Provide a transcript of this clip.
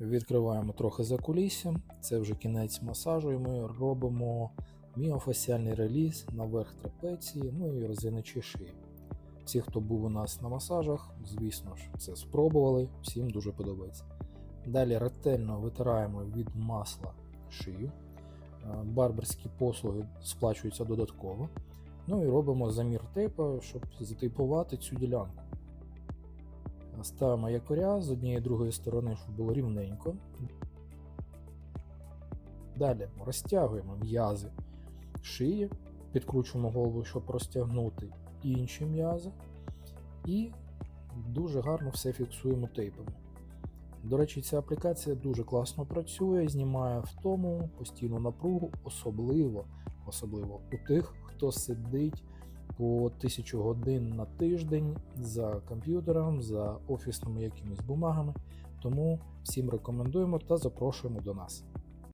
Відкриваємо трохи за кулісся. Це вже кінець масажу, і ми робимо міофасіальний реліз на верх трапеції, ну і розвиничі шиї. Всі, хто був у нас на масажах, звісно ж, це спробували, всім дуже подобається. Далі ретельно витираємо від масла шию. Е, Барберські послуги сплачуються додатково. Ну і робимо замір тейпа, щоб затейпувати цю ділянку. Ставимо якоря з однієї і другої сторони, щоб було рівненько. Далі розтягуємо м'язи шиї, підкручуємо голову, щоб розтягнути інші м'язи. І дуже гарно все фіксуємо тейпами. До речі, ця аплікація дуже класно працює, знімає втому, постійну напругу, особливо, особливо у тих, хто сидить по 1000 годин на тиждень за комп'ютером, за офісними якимись бумагами. Тому всім рекомендуємо та запрошуємо до нас.